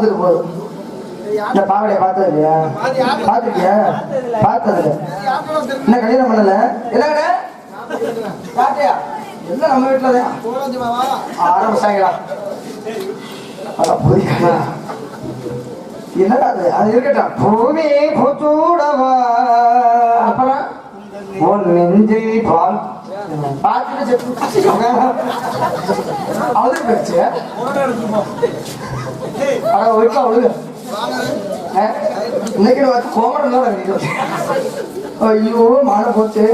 சமயம் பார்த்து வந்துட்டு போதும் இந்த பாவாடையை பார்த்தது இல்லையா பார்த்துருக்கியா? பார்த்தது என்ன கல்யாணம் பண்ணல? என்னங்கண்ணே பாட்டியா எல்லாம் நம்ம வீட்டுல தான் ஆரம்பிச்சாங்களா என்னடா அது? அது இருக்கட்டும். பூமி பூச்சூடவா அப்புறம்? உன் நெஞ்சில் பால் பார்த்துட்டு அவரு பேச்சு? அட ஒழுக்கா ஒழுகு அஹ், இன்னைக்கு வந்து கோமரம் தான். ஐயோ மானம் போச்சு.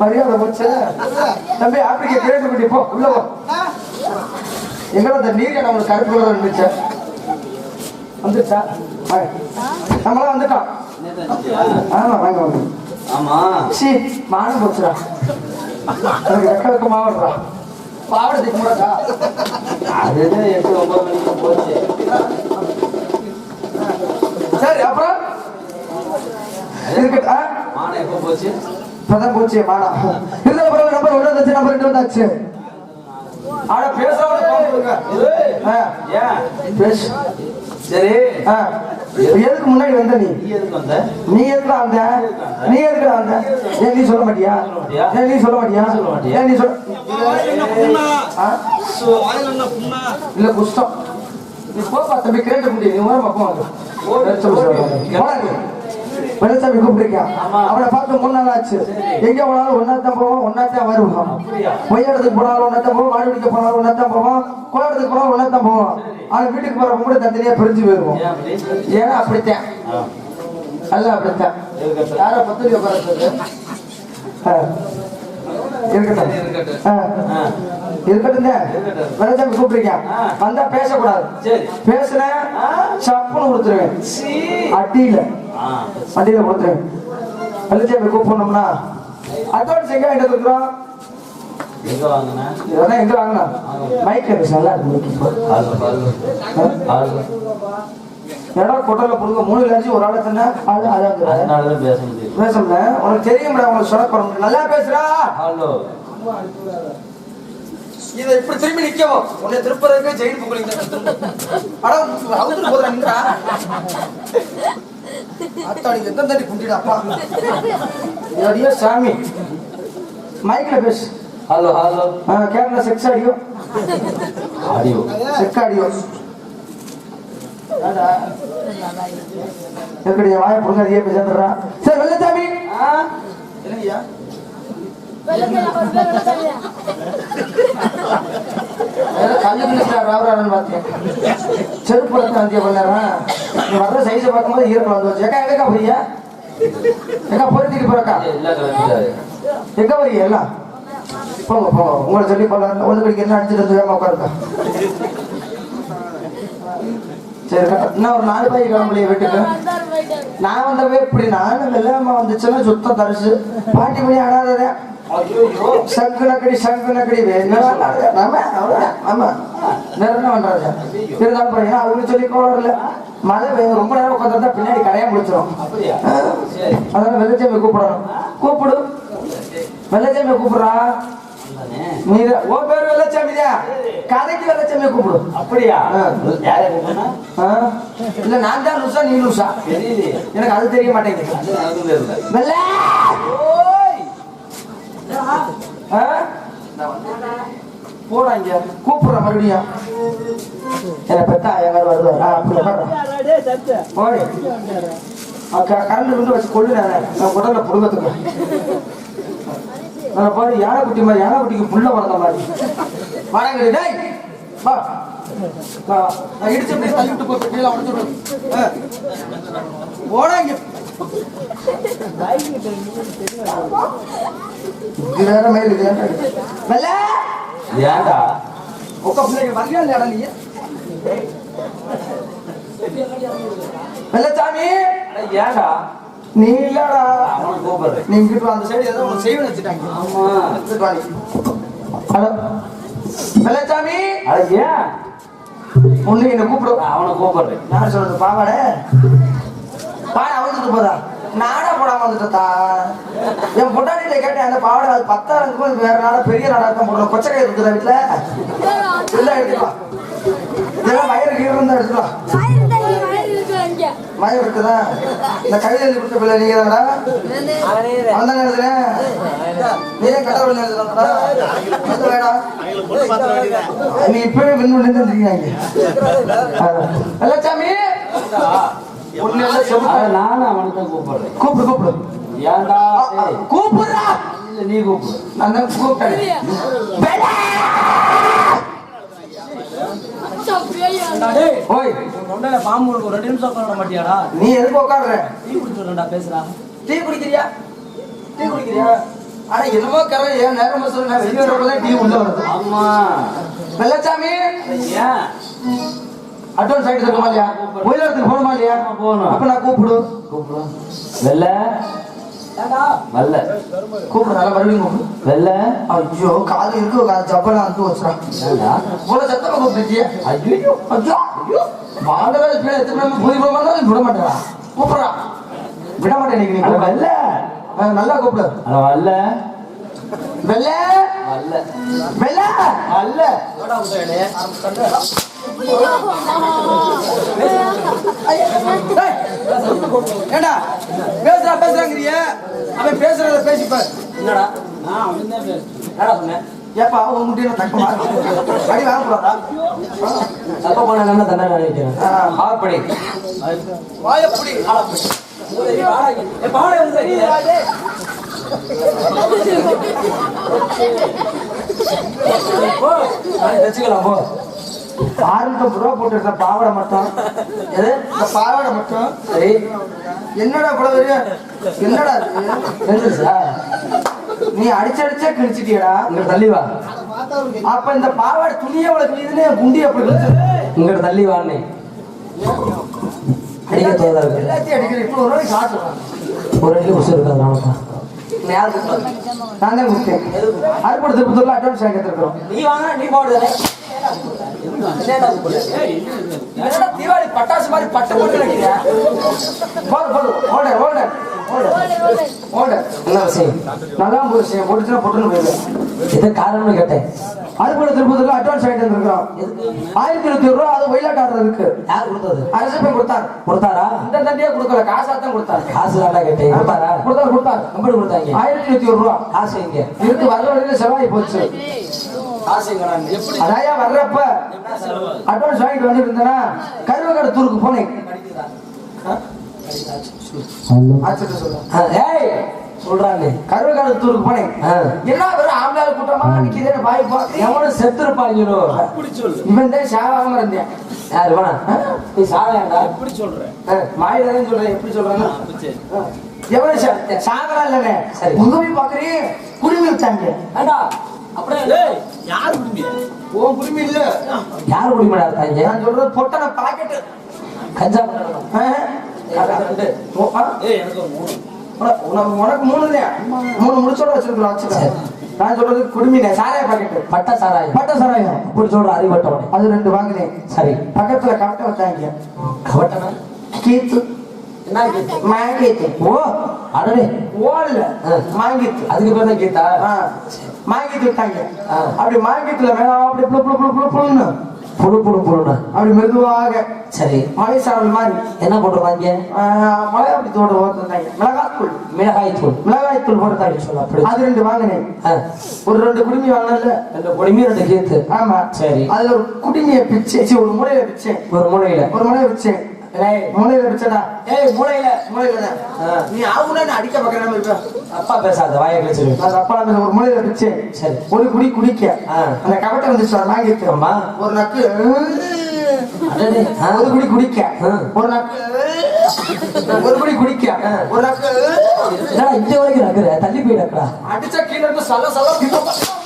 மரியாதை போச்சு. தம்பி ஆப்பிரிக்க கிரேட் பண்ணி போ உள்ள போ. எங்கடா அந்த நீர் நம்மளுக்கு கருப்பு கலர் இருந்துச்சு வந்துச்சா. நம்மளாம் வந்துட்டோம். ஆமா வாங்க வாங்க. ஆமா. சி மானம் போச்சுடா. எனக்கு வெக்க வெக்கமா வருடா பாவடை திக்க மாட்டா அதுதான் எட்டு ஒன்பது மணிக்கு போச்சு சரி அப்புறம் இருக்கட்டும் ஆ? எப்போ போச்சு இப்பதான் போச்சு மானா இருந்த பிறகு நம்பர் ஒன்று வந்தாச்சு நம்பர் ரெண்டு வந்தாச்சு ஆனா பேசுறவங்க ஏன் பேசு சரி ஆ, எதுக்கு முன்னாடி வந்த நீ? நீ எதுக்கு வந்த? நீ எதுக்கு வந்த நீ எதுக்கு வந்த ஏன் நீ சொல்ல மாட்டியா? ஏன் நீ சொல்ல மாட்டியா? சொல்ல மாட்டியா? ஏன் நீ சொல்ல? இல்ல குஷ்டம் நீ போப்பா தம்பி கிரேட்ட முடியும் நீ ஓரமா போ வெள்ளச்சாமி கூப்பிட்டுருக்கான் ஆமா. அவனை பார்த்து மூணு நாள் ஆச்சு. எங்க போனாலும் ஒன்னாத்தான் போவோம் ஒன்னாத்தான் வருவோம்? பொய்யாடத்துக்கு போனாலும் ஒன்னாத்தான் போவோம் மாடு பிடிக்க போனாலும் ஒன்னாத்தான் போவோம் கோயிடத்துக்கு போனாலும் ஒன்னாத்தான் போவோம். ஆனா வீட்டுக்கு போறவங்க கூட தனித்தனியா பிரிஞ்சு போயிருவோம். ஏன்னா அப்படித்தான். ஆ. அல்ல அப்படித்தான். யாரோ பத்திரிக்கை உட்கார இருக்கட்டும். வெள்ளச்சாமி கூப்பிட்டுருக்கேன் ஆ. வந்தா பேசக்கூடாது. ஆ. சப்புன்னு கொடுத்துருவேன். அடியில. அடியில கொடுத்துருவேன். வெள்ளச்சாமி கூப்பிடணும்னா அட்வான்ஸ் எங்க வாங்கிட்டு இருக்கிறோம் எங்க வாங்கின? இதெல்லாம் எங்க வாங்கினா? மைக் நல்லா இருக்கு இடம் கொட்டல மூணு லட்சம் ஒரு ஆளு தானே அதனாலதான் பேச முடியும் உனக்கு தெரியும்டா உனக்கு சொல்ல போறோம். நல்லா பேசுறா ஹலோ. இதை இப்படி திரும்பி நிக்கவும் உன்னை திருப்பதற்கு ஜெயில் புகழிங்க அட அவுத்துட்டு போதுறா அத்தாடி எந்த தட்டி குண்டிடாப்பா அடியோ சாமி மைக்ல பேசு. ஹலோ ஹலோ ஆ, கேரளா sex audio audio check audio எப்படி வாய புடுங்க அதிக பேசுறா சரி வெள்ளச்சாமி என்னங்கய்யா? செருப்பு எடுத்து வந்திய பண்ணாரன் நீ வர்ற சைஸை பார்க்கும்போது ஈரத்தில் வந்து வச்சு எக்கா எங்கக்கா போறியா பொருத்திட்டு போறக்கா? எங்க வரீங்க எல்லாம்? போங்க போங்க. உங்களை சொல்லி ஒன்று கடிக்க என்ன அடிச்சுட்டு வந்து வேமா உட்காருக்கா சரி. இன்னும் ஒரு நாலு பாய் கிளம்பலையே வீட்டுக்கு. நான் வந்தவே இப்படி நானும் வெள்ளாம வந்துச்சுன்னா சுத்தம் தரிசு. பாட்டி மணி ஆனாதே சங்கு நக்கடி சங்கு நக்கடி என்ன பண்றது? இருந்தாலும் பாருங்க சொல்லி கோவம் மழை ரொம்ப நேரம் உட்காந்துருந்தா பின்னாடி கரையா முடிச்சிடும் அதனால வெள்ளச்சாமி கூப்பிடணும். கூப்பிடு. வெள்ளச்சாமி கூப்பிடுறா? நீ ஓ பேர் வெள்ளச்சாமியா கதைக்கு வெள்ளச்சாமியை கூப்பிடு. அப்படியா? இல்ல நான் தான் லூசா நீ லூசா. எனக்கு அது தெரிய மாட்டேங்குது. வெள்ள ஓய்! ஆ? போடா இங்க கூப்பிடுற மறுபடியும் என்ன பெத்தா எங்க வருது ஆ, அப்படி உட்கார்றா. போய் கரண்ட் கொண்டு வச்சு கொள்ளு நான் உடல்ல புடுங்கத்துக்கு. நான் பாரு யானை குட்டி மாதிரி யானை குட்டிக்கு புள்ள வளர்ந்த மாதிரி. வாடகை டேய் வா. நான் இடிச்சு அப்படியே தள்ளிட்டு போய் கீழே உடச்சுடுவேன் போடா இங்க. இது வேற மேல் இது ஏன்டா? வரியா இல்லையாடா நீ வெள்ளச்சாமி அட, ஏன்டா? நீ இல்லடா. நீ இங்கிட்டு அந்த சைடு ஏதோ உனக்கு செய்வன வச்சுட்டாங்க ஆமா. ஹலோ வெள்ளச்சாமி அட, ஏன்? ஒண்ணு என்ன கூப்பிடு அவனை கூப்பிடுறேன். நான் சொல்றது பாவாட வந்துட்டு போதா நாடா போடாம வந்துட்டா என் பொட்டாட்டியில கேட்டேன் அந்த பாவாடை அது பத்தாயிரம் வேற நாடா பெரிய நாடா தான் போடுறோம் கொச்சக்கை இருக்குதா வீட்டுல இல்ல எடுத்துக்கலாம் இதெல்லாம் வயிறு கீழே இருந்தா எடுத்துக்கலாம் மயம் இருக்குதா? இந்த கவிதை எழுதி கொடுத்த பிள்ளை நீங்க தானடா? அந்த நேரத்துல நீயே கடவுள் எழுதுறாங்கடா வேடா. நீ இப்பவே வின் பண்ணி தந்துருக்கீங்க வெள்ளச்சாமி நானும் அவனை தான் கூப்பிடுறேன். கூப்பிடு கூப்பிடு. ஏய், கூப்பிடுறா. இல்ல, நீ கூப்பிடு. நான் தான் கூப்பிட்டேன். பாம்பு ரெண்டு நிமிஷம் உட்கார மாட்டியாடா? நீ எதுக்கு உட்காடுற டீ குடிச்சுடா பேசுறா டீ குடிக்கிறியா? டீ குடிக்கிறியா? ஆனா என்னமோ கரை ஏன் நேரம் சொல்ல நான் வெளியே டீ உள்ள வருது. ஆமா. வெள்ளச்சாமி. ஏன்? அட்வான்ஸ் ஆயிட்டு இருக்கமா இல்லையா மொயிலத்துக்கு போகணுமா இல்லையா போகணும். அப்ப நான் கூப்பிடு. கூப்பிடு. வெள்ளை, வெள்ளை, கூப்பிடு நல்லா மறுபடியும் கூப்பிடு. வெள்ளை. ஐயோ காது இருக்கு காது வந்து வச்சுடா ஏன்டா? போல சத்தமா கூப்பிட்டுச்சியே ஐயோ, ஐயோ ஐயோ. மாடவே இப்ப எத்தனை பேர் போய் போக மாட்டாலும் விட மாட்டேடா. கூப்பிடுறா. விட மாட்டேன் இன்னைக்கு நீ அட, கூப்பிடு. வெள்ளை. ஆ, நல்லா கூப்பிடு. அட, வெள்ளை, வெள்ளை. வெள்ளை, வெள்ளை. வெள்ளை. ஏண்டா பேசுறா பேசுறாங்கிறிய அவன் பேசுறத பேசிப்பார் என்னடா நான் அவன் தான் பேசு சொன்னேன் ஏப்பா உன் முட்டியில தக்கமா அடி வாங்க கூடாதா தப்பா போனா என்ன தண்டனை நினைக்கிறேன் ஆப்படி வாயப்படி பாடை வச்சுக்கலாம் போ ஆறுநூத்தம்பது ரூபா போட்டு பாவாடை மட்டும் எது இந்த பாவாடை மட்டும் சரி என்னடா இவ்வளவு என்னடா தெரிஞ்சிருச்சா நீ அடிச்சு அடிச்சே கிழிச்சிட்டியடா இங்க தள்ளி வா அப்ப இந்த பாவாடை துணியை உனக்கு இதுன்னு குண்டி அப்படி கிழிச்சு தள்ளி வாண்ணே அடிக்க தோதா இருக்கு எல்லாத்தையும் அடிக்கிற இப்போ ஒரு ஒரு உசு இருக்காது நீ நான் தான் கொடுத்தேன் திருப்பத்தூர்ல அட்வான்ஸ் நீ வாங்க நீ போடுதே தீபாவளி பட்டாசு மாதிரி பட்டு போட்டு ஒரு விஷயம்? போட்டுச்சுன்னா பொட்டுன்னு போயிடுவேன் இது காரணம்னு கேட்டேன். அறுபது திருப்பத்தூர்ல அட்வான்ஸ் வாங்கிட்டு வந்துருக்கோம் ஆயிரத்தி இருபத்தி ரூபா அது ஒயிலாட் ஆர்டர் இருக்கு. யார் கொடுத்தது? அரசு போய் கொடுத்தாரு. கொடுத்தாரா? இந்த தண்டியா கொடுக்கல. காசா தான் கொடுத்தாரு. காசு தாண்டா கேட்டேன். கொடுத்தாரா? கொடுத்தாரு கொடுத்தாரு. எப்படி கொடுத்தாங்க. ஆயிரத்தி இருபத்தி ஒரு ரூபா. காசு எங்க? இருக்கு வர்ற வழியில செலவாகி போச்சு. அதாயா வர்றப்ப அட்வான்ஸ் வாங்கிட்டு வந்துட்டு இருந்தேன்னா கருவக்கடை தூருக்கு போனேன் சொல்றானே. கருவக்காடு தூருக்கு போனேன். என்ன வெறும் ஆம்பளால கூட்டமா நிக்கிறேன்னு பாய் பார்த்து எவனும் செத்துருப்பாங்களோ எப்படி சொல்லு. இவன் தான் சாவாம இருந்தேன். யாரு வேணா நீ சாலையாண்டா எப்படி சொல்ற? மாயிதான் சொல்றேன். எப்படி சொல்றேன்னா? எவன் சாகலாம் சரி. உங்க போய் பாக்குறேன். குடுமி வச்சாங்க ஏண்டா அப்படியே டேய், யார் குடும்பி உன் குடுமி இல்ல யார் குடிமடா இருக்காங்க நான் சொல்றது பொட்டன கஞ்சா மூணு. உனக்கு உனக்கு மூணு இல்லையா? மூணு முடிச்சோட வச்சிருக்கலாம். நான் சொல்றது குடுமினே சாராய பாக்கெட்டு. பட்ட சாராயம். பட்ட சாராயம். இப்படி சொல்ற அறிவட்டவனே அது ரெண்டு வாங்கினேன். சரி. பக்கத்துல கவட்டை வச்சாங்க. கவட்டனா? கீத்து. என்ன கீத்து? மாங்கித்து ஓ அடடே. ஓடல. மாங்கித்து அதுக்கு பேர் தான் கீதா மாங்கித்து விட்டாங்க. அப்படி மாங்கித்துல மேல அப்படி புளு புளு புளு புளு புளுன்னு புழு புழு அப்படி மெதுவாக. சரி. மலை சாரல் மாதிரி. என்ன போட்டுருவாங்க மலை அப்படி தோட ஓட்டுறாங்க மிளகாய் தூள் மிளகாய் தூள் மிளகாய் தூள் சொல்லு அப்படி அது ரெண்டு வாங்கினேன். ஒரு ரெண்டு குடுமி வாங்கினல ரெண்டு ரெண்டு கீத்து. ஆமா. சரி. அதுல ஒரு குடுமிய பிச்சை ஒரு முனையில பிச்சேன் ஒரு மூலையில. ஒரு முனையில பிச்சேன் ஏய், முனையில பிச்சடா ஏய் தான் ஆ. நீ நான் அடிக்க பார்க்கறாம இருப்ப? அப்பா பேசாத வாயை கிழிச்சிரு. நான் அப்பா நான் ஒரு முனையில பிச்சேன் சரி. ஒரு குடி குடிக்க. அந்த கவட்டை வந்துச்சு சார். ஒரு நக்கு. ஒரு குடி குடிக்க. ஒரு நக்கு. ஒரு குடி குடிக்க. ஒரு நக்கு. இந்த வரைக்கும் நக்குற தள்ளி போய் நக்குறா அடிச்ச கீழ இருந்து சல்ல சல்ல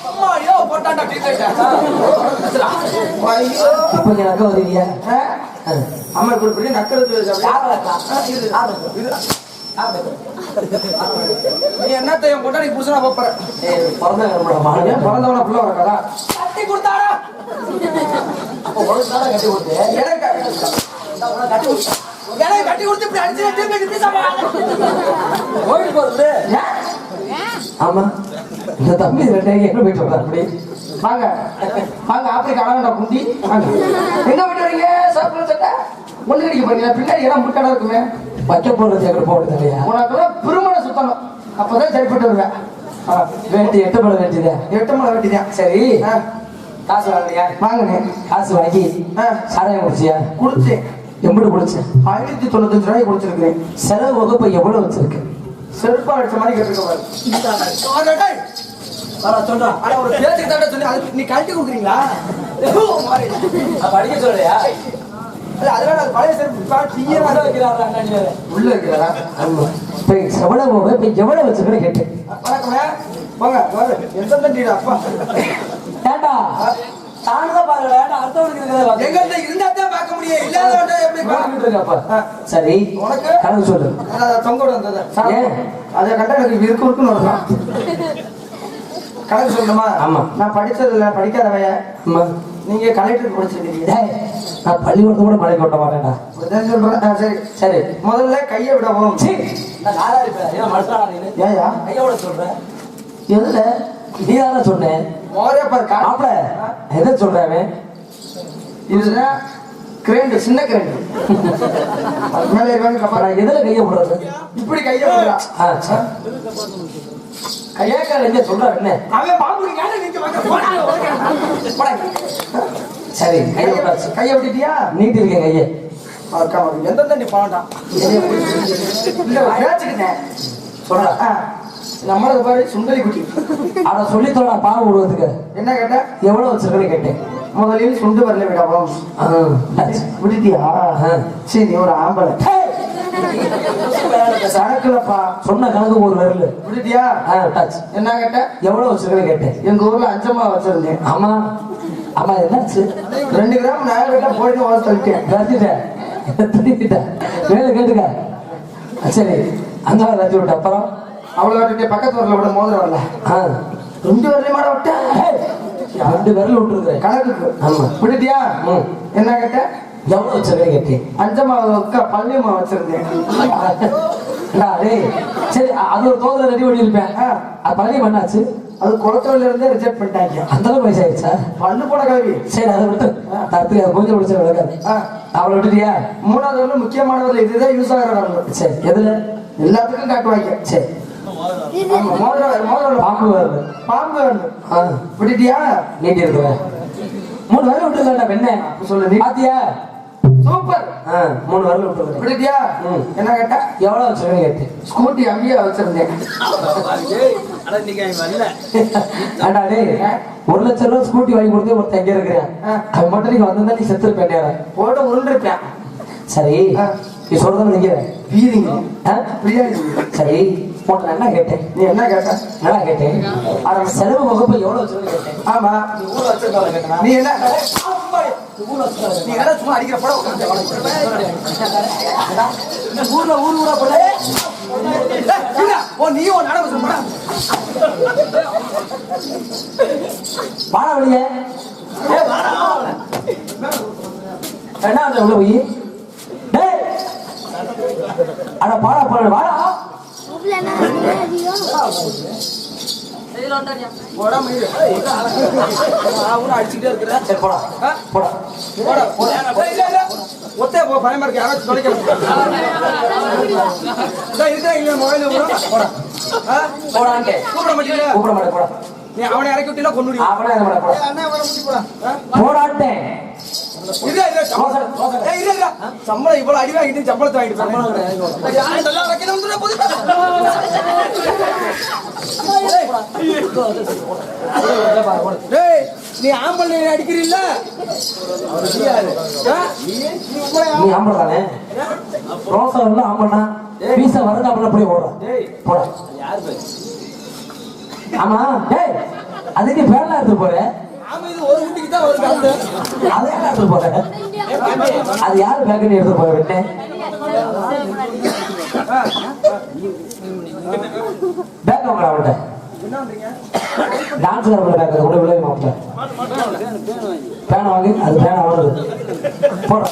அம்மா ஐயோ போட்டாண்டா டீச்சர் ஐயோ இப்ப வருவியா இரு. யார் நக்கா? நீ என்னத்த என் பொண்டாடி புருஷனா போற ஏய், பிறந்த நம்மளோட மகன். ஏன் பிறந்தவன புள்ள வரக்கடா கட்டி கொடுத்தாடா. அப்ப உனக்கு தானே கட்டி கொடுத்து? எனக்கு கட்டி கொடுத்தா எனக்கு கட்டி கொடுத்து இப்படி அடிச்சு இப்படி சாப்பிடாத. கோயில் போறது ஆமா. இந்த தம்பி ரெண்டு போயிட்டு வர்றாரு. அப்படி வாங்க. வாங்க ஆப்பிரிக்கா அழகா குண்டி வாங்க. எங்க போயிட்டு வரீங்க சாப்பிட சட்டை? ஒண்ணு கடிக்க போறீங்களா? பின்னாடி இடம் முட்டாடா இருக்குமே? வைக்க போறது எங்க போறது இல்லையா? உனக்கு பெருமனை சுத்தணும் அப்பதான் சரிப்பட்டு வருவேன் ஆ, வேட்டி எட்டு படம் வேண்டியதா எட்டு மலை வெட்டிதான் சரி. ஆ, காசு வாங்கியா வாங்கினேன் காசு வாங்கி ஆ, சாராயம் குடிச்சியா? கொடுத்தேன் எம்பிட்டு குடிச்சேன் ஆயிரத்தி தொண்ணூத்தஞ்சு ரூபாய் கொடுத்துருக்கேன் செலவு வகுப்பு எவ்வளவு வச்சிருக்கு? செருப்பா அடிச்ச மாதிரி கேட்டுருக்க பாரு சொல்றான் ஆனா ஒரு பேச்சுக்கு சொல்லி அது நீ கழட்டி கொடுக்குறீங்களா? அப்ப அடிக்க சொல்றியா? இல்ல அதெல்லாம் அது பழைய செருப்பு. வைக்கிறாரா? உள்ள இருக்கிறா இப்ப எவ்வளவு இப்ப எவ்வளவு வச்சிருக்கேன்னு கேட்டேன். போங்க வாரு எந்த தண்டிடா அப்பா. ஏண்டா? தானுதான் ஏண்டா அடுத்தவனுக்கு இருக்கிறத இருந்தா தான் பார்க்க முடியும். இல்லாதவன்ட்ட எப்படி வாங்கிட்டு இருக்கப்பா சரி. உனக்கு? கணக்கு சொல்லு. அதான் தொங்க விட வந்தது? அதை கண்டா எனக்கு இருக்கு இருக்குன்னு கணக்கு சொல்லணுமா ஆமா. நான் படிச்சது இல்ல படிக்காதவைய. நீங்க கலெக்டர் படிச்சிருக்கீங்க நான் பள்ளிக்கூடத்து கூட மலைக்கு ஓட்ட மாட்டேன்டா. சொல்றேன். சரி. சரி. முதல்ல கையை விடவும். நான் இருப்பேன். ஏன் மனுஷனா நீ ஏயா? கையோட சொல்றேன். எதுல? நீ தானே சொன்னேன். மோரே பாரு கா- மாப்பிள எதை சொல்றேன் இதுல கிரேண்டு சின்ன கிரேண்டு அது மேல இருக்காங்க கப்பா. எதுல கைய விடுறது இப்படி கையை விடுறா. கையாக்கார எங்க சொல்றேன் என்ன? அவன் பாம்பு போடா. சரி கைய விட்டாச்சு. கையை விட்டுட்டியா? நீட்டி இருக்கேன் கைய. அக்கா, அவன் எந்த தண்ணி நம்மளது பாரு சுண்டலி குட்டி. அத சொல்லி தோடா பால் விடுவதுக்கு என்ன கேட்ட? எவ்வளவு வச்சிருக்கேன்னு கேட்டேன்? முதலில் சுண்டு வரல விடவும். விட்டுட்டியா. சரி நீ ஒரு ஆம்பளை. சரக்குலப்பா. சொன்ன கணக்கு ஒரு விரல். விட்டுட்டியா? டச். என்ன கேட்ட? எவ்வளவு வச்சிருக்கேன்னு கேட்டேன்? எங்க ஊர்ல அஞ்சம்மா வச்சிருந்தேன். ஆமா. ஆமா என்னாச்சு? ரெண்டு கிராம் நான் கேட்டா போயிட்டு ஓட சொல்லிட்டேன் கத்திட்டேன் திருப்பிட்டேன் வேலை கேட்டுக்க. சரி. அந்த கத்தி விட்ட அப்புறம்? அவ்வளவு விட்டுட்டு பக்கத்து வரல விட மோதிரம் வரல ரெண்டு வரலையும் மாட விட்டேன் ஏய், ரெண்டு விரல் விட்டுருக்கேன் கணக்குக்கு ஆமா. விட்டுட்டியா. என்ன கேட்ட? எவ்வளவு வச்சிருக்கேன்னு கேட்டேன்? அஞ்சம்மா அக்கா பள்ளியம்மா வச்சிருந்தேன். சரி அது ஒரு தோதுல ரெடி பண்ணிருப்பேன் ஆ. அது பழனி பண்ணாச்சு அது குளத்தூர்ல இருந்தே ரிஜெக்ட் பண்ணிட்டாங்க. அந்த அளவுக்கு வயசு ஆயிடுச்சா பல்லு போட கல்வி சரி அதை விட்டு. தரத்துக்கு அது கொஞ்சம் பிடிச்ச விளக்காது ஆ. அவளை விட்டுட்டியா? மூணாவது முக்கியமானதுல இதுதான் யூஸ் ஆகிற சரி எதுல? எல்லாத்துக்கும் காட்டுவாங்க. சரி. பாம்பு வருது. பாம்பு ஆ, விட்டுட்டியா நீட்டி இருக்கிறேன் மூணு வரல விட்டுருக்கா பெண்ணே. சொல்லு நீ பாத்தியா? சூப்பர். மூணு வரல விட்டுருக்கேன் விட்டுட்டியா. என்ன கேட்ட? எவ்வளவு வச்சிருக்கேன்னு கேட்டேன் ஸ்கூட்டி அம்பியா வச்சிருந்தேன். ஆனா இன்னைக்கு அவன் வரல ஏண்டா டேய் ஒரு லட்சம் ரூபாய் ஸ்கூட்டி வாங்கி கொடுத்து ஒருத்தன் எங்க இருக்கிறேன். அவன் மட்டும் நீங்க வந்திருந்தா நீ செத்துருப்பேன் போட உருண்டிருப்பேன். சரி. நீ சொல்றது? பிரியாணி சரி உன்னை என்ன கேட்டேன். நீ என்ன கேட்ட? நல்லா கேட்டேன். ஆனா செலவு வகுப்பு எவ்வளவு வச்சிருக்கேன்னு கேட்டேன். ஆமா. நீ ஊர்ல வச்சிருக்காங்க கேட்டனா? நீ என்ன? நீ என்ன சும்மா அடிக்கிற படம் ஊர்ல ஊர் ஊரா போல? ஓ நீ ஒரு நடவு சொல்ல வாடா. வெளியே என்ன உள்ள போய். அட பாடா பாடு வாடா. அடிச்சுக்கிட்டே இருக்கிற போடா போடா போடா போடா. ஒத்தையா போ பயமா இருக்கு யாராச்சும் தொலைக்க இருக்கா இல்ல மொபைல் போடா? போடான்ட்டு கூப்பிட மாட்டேன் போடா நீ அவனை இறக்கி விட்டீங்கன்னா கொண்டு விடுவீங்க. அவனே என்ன இல்ல, இல்ல, சம்பளம். இல்ல, இல்ல. சம்பளம் இவ்வளவு அடி வாங்கிட்டு சம்பளத்தை வாங்கிட்டு. டேய், நீ ஆம்பளை அடிக்கிறீல்ல? ஆ? நீ நீ ஆம்பளை? தானே? ரோசா வந்து ஆம்பளா பீசா வரது ஆம்பளை அப்படியே ஓடுறான் போடா. ஆமா டேய் அதுக்கு பேரலாம் எடுத்து போற. ஒரு வீட்டுக்கு தான் வருது அந்த. அதை யார் எடுத்து போற அது யாரு பேக்கரி எடுத்து போற வெண்ணே பேக் வாங்கடா அவன்கிட்ட? டான்ஸ் வரப்பட பேக் அதை கூட விளைய மாட்டேன் பேனை வாங்கி. அது பேனை வாங்குது போடா.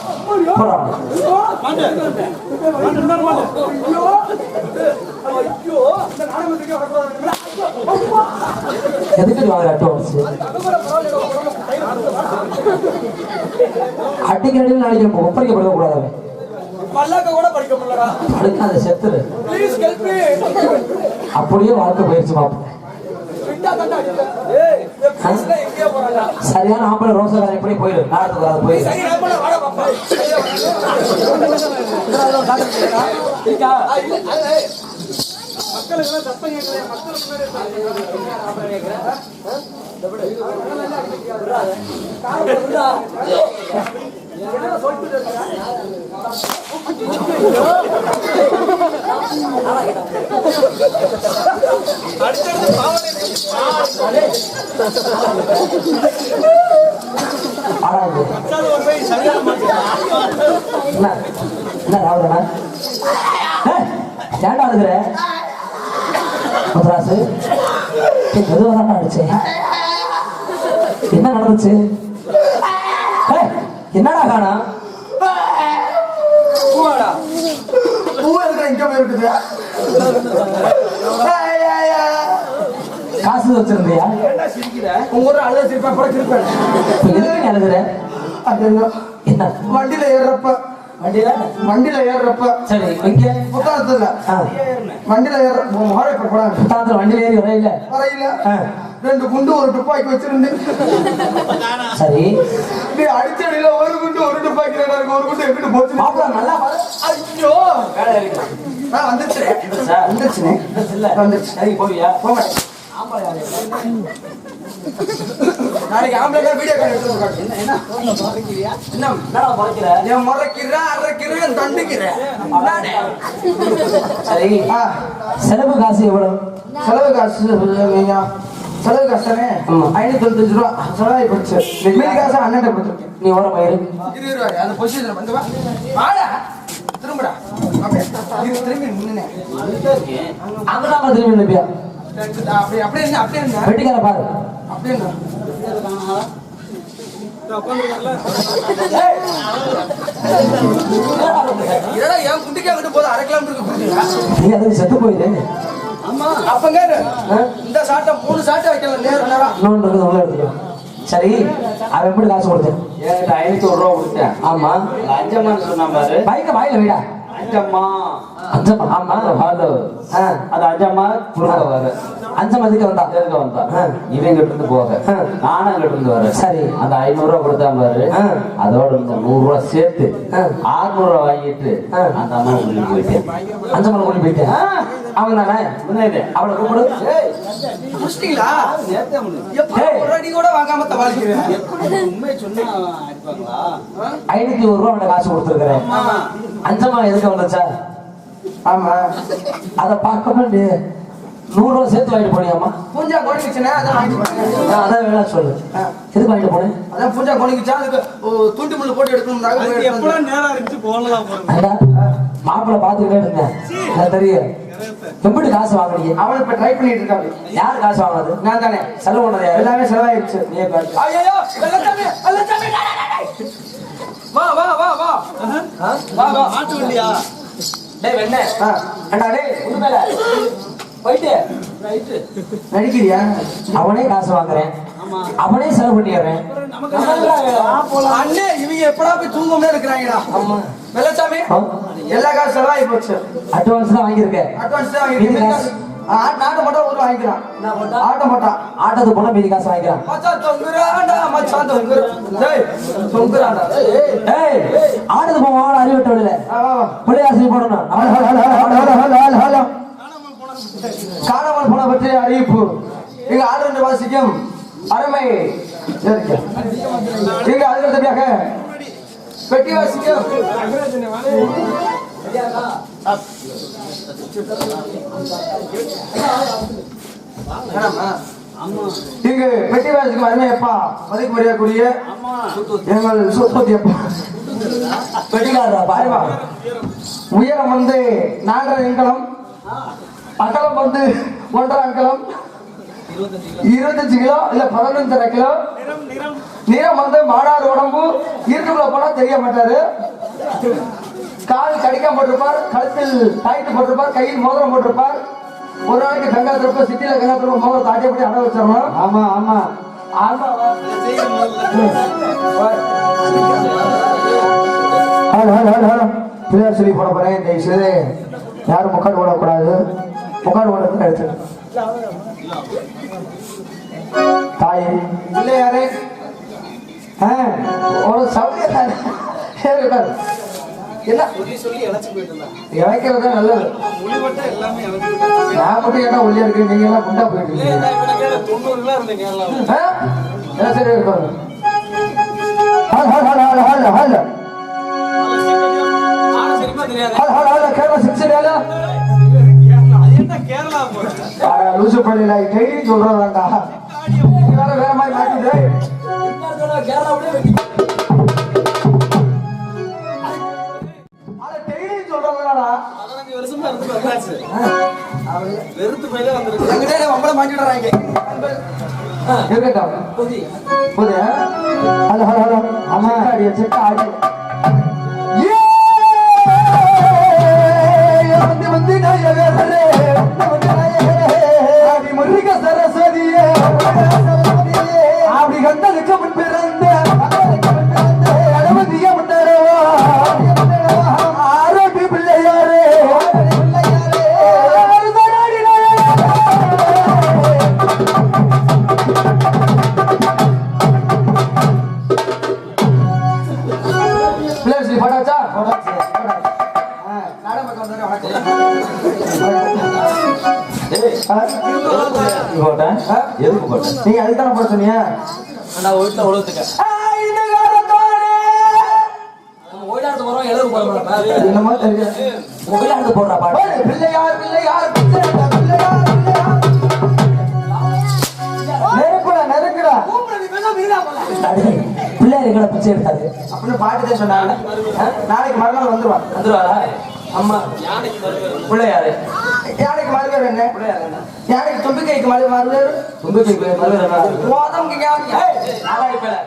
போடா. எதுக்கு வாங்குற அட்டை அடிக்கடி நாளைக்கு ஒப்பரிக்க படுக்க கூடாது படுக்காத செத்துரு. அப்படியே வாழ்க்கை போயிடுச்சு போறாங்க சரியான ஆம்பளை ரோசக்காரன் எப்படி போயிடு. நாடத்துக்கு போயிடு. சரி நான் போல வாடா பாப்பா மக்களுக்கு என்ன? ராவணா ஏன்டா அழுகுற முத்ராசு தான் அடிச்சேன் என்ன நடந்துச்சு? என்னடா காணா. காசு வச்சிருந்தியா? உங்க அழுத சிரிப்பா கூட சிரிப்பேன். எதுக்கு அது என்ன? வண்டியில ஏறுறப்ப வண்டியில? வண்டியில ஏறுறப்ப சரி. இங்க புத்தகத்துல வண்டியில ஏற முறை போடாங்க புத்தாத்துல வண்டியில ஏறி வரையில? வரையில ரெண்டு குண்டு ஒரு துப்பாக்கி வச்சிருந்து. சரி. நீ அடிச்சடியில ஒரு குண்டு ஒரு துப்பாக்கி இருக்கு ஒரு குண்டு எங்கிட்டு போச்சு. மாப்பிள்ள நல்லா. ஐயோ! இல்ல. வந்துருச்சு. சரி போவியா? போமாட்டேன் நாளைக்கு ஆம்பளை வீடியோ கால் எடுத்து காட்டு. என்ன என்ன? என்ன என்னடா பாய்க்கிற என் முறைக்கிற அரைக்கிற தண்டுக்கிற சரி. செலவு காசு எவ்வளவு? செலவு காசு செலவு காசு தானே. ஐநூத்தி தொண்ணூத்தஞ்சு ரூபா. செலவாகி போச்சு. மீதி காசு அண்ணன் கொடுத்துருக்கேன். நீ ஓர மயிறு இருபது ரூபாய். அந்த பொசிஷன் வந்து வா. வாடா. திரும்புடா. திரும்பி நின்னு அங்கதான் திரும்பி அப்படியே அப்படியே வெட்டிக்கார பாரு. செத்து போயிரு. அப்பங்க இந்த சாட்டை மூணு சாட்டை வைக்கல நேரம் நேரம் இன்னொன்று இருக்குது உள்ள எடுத்துக்கோ சரி அவன் எப்படி காசு கொடுத்தேன்? என்கிட்ட ஐநூத்தி ஒரு ரூபா கொடுத்தேன்? ஆமா. லஞ்சமான்னு சொன்னான் பாரு. பைக்க வாயில விடா. அஞ்சம்மா அஞ்சமா ஆமா ஹலோ ஆ, அது அஞ்சம்மா குறுக்க வர அஞ்சமா இதுக்கு வந்தா? எதுக்கு வந்தான். இவன் கிட்ட இருந்து போக. நானும் கிட்ட இருந்து சரி. அந்த ஐநூறு ரூபா கொடுத்தான் பாரு. அதோட இந்த நூறு ரூபா சேர்த்து. ஆறுநூறு ரூபா வாங்கிட்டு. அந்த அம்மா போயிட்டேன். அஞ்சமா கொண்டு போயிட்டேன். அவன் தானே அவளை கூப்பிடு. முடிச்சிட்டீங்களா நேத்தே முடியும் எப்ப ஒரு அடி கூட வாங்காம தவாலிக்கிறேன் உண்மையை சொன்னா அடிப்பாங்களா? ஐநூத்தி ஒரு ரூபா அவன் காசு கொடுத்துருக்கிறேன். அஞ்சமா எதுக்கு வந்துச்சா? ஆமா. அதை பார்க்க வேண்டிய நூறு ரூபா சேர்த்து வாங்கிட்டு போனியாமா பூஞ்சா கோணிக்குச்சுன்னா அதான் வாங்கிட்டு போனேன். நான் அதான் வேணா சொல்லு. எதுக்கு வாங்கிட்டு போனேன் அதான் பூஞ்சா கோணிக்குச்சா? அதுக்கு ஓ, துண்டு முள்ளு போட்டு எடுத்துட்டு வந்தேன். நேரம் இருந்துச்சு போகலாம் அடா, மாப்பிள்ளை பார்த்துக்கிட்டே இருந்தேன் எனக்கு தெரியும். எப்படி காசு வாங்குறீங்க அவன் இப்ப ட்ரை பண்ணிட்டு இருக்காரு யார் காசு வாங்குறது நான் தானே. செலவு பண்ணது எல்லாமே டேய். வா வா வா வா? வா வா. மாட்டு வண்டியா? டேய் வெண்ணே. ஆ, அண்ணா டேய் உண்மையில போயிட்டு. ரைட்டு நடிக்கிறியா? அவனே காசு வாங்குறேன். ஆமா. அவனே செலவு பண்ணிடுறேன். அண்ணே இவங்க எப்படா போய் தூங்காமலே இருக்கிறாங்கடா. ஆமா. வெள்ளச்சாமி. எல்லா காசு செலவாகி போச்சு. அட்வான்ஸ் தான் வாங்கியிருக்கேன். அட்வான்ஸ் தான் வாங்கிருக்கீங்க ஆட்ட மட்டும் ஒரு வாங்கிக்கிறான் ஆட்ட மாட்டான் ஆட்டத்துக்கு போனா மீதி காசு வாங்கிக்கிறான் மச்சான் தொங்குறான்டா மச்சான் தொங்குறா டேய் தொங்குறான்டா. ஏய் ஏய். ஆடுறது போவோம் ஆடு அறிவிட்ட விடல. பிள்ளையாசி போடணும். காணாமல் போன பற்றிய அறிவிப்பு. இங்கு ஆளுநர் வாசிக்கும் அருமை. இங்கு அடுத்தபடியாக பெட்டி வாசிக்கும். Up. இங்கு பெட்டி அருமையப்பா அருமை முடியக்கூடிய எங்கள் சூப்பதி அப்பா வெட்டிக்காரா பாருவா உயரம் வந்து நாலரை அங்கலம் அகலம் வந்து ஒன்றரை அங்கலம். இருபத்தஞ்சு கிலோ இல்ல பதினஞ்சரை கிலோ. நிறம் வந்து மாடாறு உடம்பு. இருக்குள்ள போனா தெரிய மாட்டாரு. கால் கடிக்காம போட்டிருப்பார் கழுத்தில் டாய்ட்டு போட்டிருப்பார் கையில் மோதிரம் போட்டிருப்பார். ஒரு நாளைக்கு கங்கா திருப்ப சிட்டியில கங்கா திருப்ப மோதிரம் தாட்டியபடி அட வச்சிடணும் ஆமா ஆமா. ஆமா hello hello hello hello. Pillaiyar சொல்லி போட போறேன் தயவு செய்து. யாரும் முக்காடு ஓடக்கூடாது முக்காடு ஓடுறது எடுத்து தாய். பிள்ளையாரே. ஆ. ஒரு சௌகரியம் என்ன சொல்லி இழைச்சு போயிட்டு இருந்தா? இழைக்கிறது நல்லது. மொழி மட்டும் எல்லாமே நான் மட்டும் ஏன்னா ஒல்லியா இருக்கு? நீங்க எல்லாம் குண்டா போயிட்டு இருக்கீங்க. தொண்ணூறுல இருந்தேன் கேரளாவில். ஆ? எல்லாம் சரியா இருக்காங்க ஹல் ஹல் ஹல் ஹல் ஹல் ஹல். கேரளா சிக்ஸ் என்ன லூசு டெய்லி சொல்றாங்கடா வேற மாதிரி பதினஞ்சு வருஷமா இருந்து வந்தாச்சு வெறுத்து போயிலே வந்திருக்கு. எங்கிட்டே நம்மள மாட்டிடுறாங்க இருக்கட்டும். Hello hello hello. அம்மா. அடிய செக்க ஆடி வந்து வந்து நாயகரே வந்து நாயகரே ஆடி முருக சரஸ்வதியே அப்படி கண்டதுக்கு முன் பிறந்த ஆ? எதுக்கு போட்டேன் நீங்க அதுதானே போட சொன்னீங்க நான் வீட்டுல உழவுத்துக்க என்னமோ தெரியல ஒயிலாடுத்து போடுறா பாட்டு. ஓய், பிள்ளையார் பிள்ளையார் பிள்ளையார் பிள்ளையார். பிள்ளையார் நெருக்குடா. நெருக்குடா பிள்ளையார் எங்கட பிச்சை எடுத்தாரு. அப்படின்னு பாட்டு தான் சொன்னாங்க. நாளைக்கு மறுநாள் வந்துருவான் வந்துருவாரா? அம்மா. பிள்ளையாரு. யானைக்கு மறுவேர் என்ன? யானைக்கு தும்பிக்கைக்கு மறு மறுவேர் தும்பிக்கை மறுவர் மோதம் நாலாயிரம் பேர்.